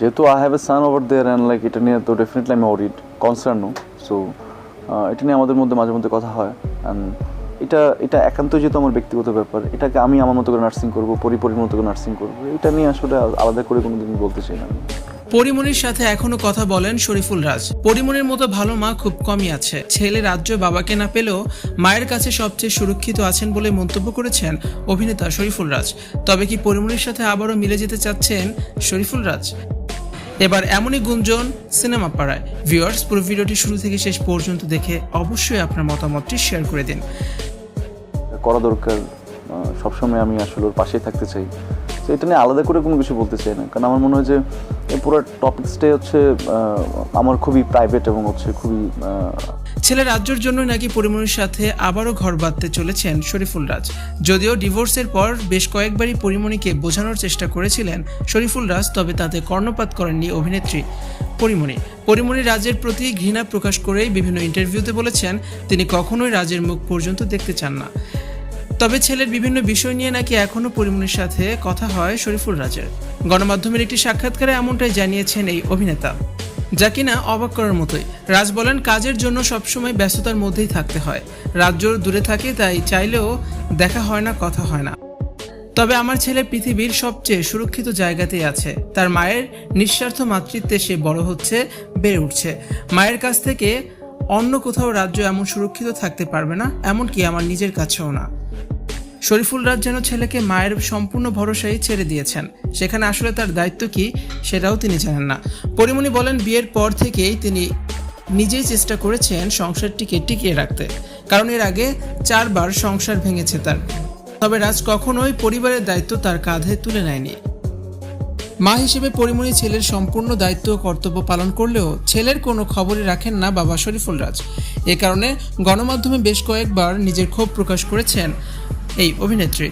যেহেতু I have a son over there and like এটা নিয়ে তো ডেফিনেটলি আমি অরিড কনসার্নও সো এটা নিয়ে আমাদের মধ্যে মাঝে মধ্যে কথা হয়। অ্যান্ড এটা এটা একান্ত যেহেতু আমার ব্যক্তিগত ব্যাপার, এটাকে আমি আমার মতো করে নার্সিং করব পরিপরির মতো করে নার্সিং করব, এটা নিয়ে আসলে আলাদা করে কোনো দিন বলতে চাই না পরিমনির সাথে এখনও কথা বলেন শরীফুল রাজ। পরিমনির মতো ভালো মা খুব কমই আছে। ছেলে রাজ্য বাবাকে না পেলেও মায়ের কাছে সবচেয়ে সুরক্ষিত আছেন বলে মন্তব্য করেছেন অভিনেতা শরীফুল রাজ। তবে কি পরিমনির সাথে আবারও মিলে যেতে চাচ্ছেন শরীফুল রাজ? এবার এমনই গুঞ্জন সিনেমা পাড়ায়। ভিউয়ার্স পুরো ভিডিওটি শুরু থেকে শেষ পর্যন্ত দেখে অবশ্যই আপনার মতামতটি শেয়ার করে দিন। করা দরকার সবসময় আমি আসলে ওর পাশেই থাকতে চাই। তো এটা নিয়ে আলাদা করে কোনো কিছু বলতে চাই না। কারণ আমার মনে হয় যে এই পুরো টপিক্সটাই হচ্ছে আমার খুবই প্রাইভেট এবং হচ্ছে খুবই ছেলে রাজ্যর জন্য নাকি পরিমণির সাথে আবারও ঘর বাঁধতে চলেছেন শরীফুল রাজ। যদিও ডিভোর্সের পর বেশ কয়েকবারই পরিমণিকে বোঝানোর চেষ্টা করেছিলেন শরীফুল রাজ, তবে তাতে কর্ণপাত করেননি অভিনেত্রী পরিমণি পরিমণি রাজের প্রতি ঘৃণা প্রকাশ করেই বিভিন্ন ইন্টারভিউতে বলেছেন, তিনি কখনোই রাজের মুখ পর্যন্ত দেখতে চান না। তবে ছেলের বিভিন্ন বিষয় নিয়ে নাকি এখনও পরিমণির সাথে কথা হয় শরীফুল রাজের। গণমাধ্যমের একটি সাক্ষাৎকারে এমনটাই জানিয়েছেন এই অভিনেতা। যা কিনা অবাক করার মতোই। রাজ বলেন, কাজের জন্য সবসময় ব্যস্ততার মধ্যেই থাকতে হয়। রাজ্য দূরে থাকে, তাই চাইলেও দেখা হয় না, কথা হয় না। তবে আমার ছেলে পৃথিবীর সবচেয়ে সুরক্ষিত জায়গাতেই আছে। তার মায়ের নিঃস্বার্থ মাতৃত্বে সে বড় হচ্ছে, বেড়ে উঠছে। মায়ের কাছ থেকে অন্য কোথাও রাজ্য এমন সুরক্ষিত থাকতে পারবে না, এমনকি আমার নিজের কাছেও না। শরীফুল রাজ যেন ছেলেকে মায়ের সম্পূর্ণ ভরসায় ছেড়ে দিয়েছেন। সেখানে আসলে তার দায়িত্ব কি, সেটাও তিনি জানেন না। পরিমণি বলেন, বিয়ের পর থেকেই তিনি নিজেই চেষ্টা করেছেন সংসারটিকে টিকিয়ে রাখতে। কারণ এর আগে চারবার সংসার ভেঙেছে তার। তবে রাজ কখনোই পরিবারের দায়িত্ব তার কাঁধে তুলে নেয়নি। মা হিসেবে পরিমণি ছেলের সম্পূর্ণ দায়িত্ব ও কর্তব্য পালন করলেও ছেলের কোনো খবরই রাখেন না বাবা শরীফুল রাজ। এ কারণে গণমাধ্যমে বেশ কয়েকবার নিজের ক্ষোভ প্রকাশ করেছেন এই অভিনেত্রী।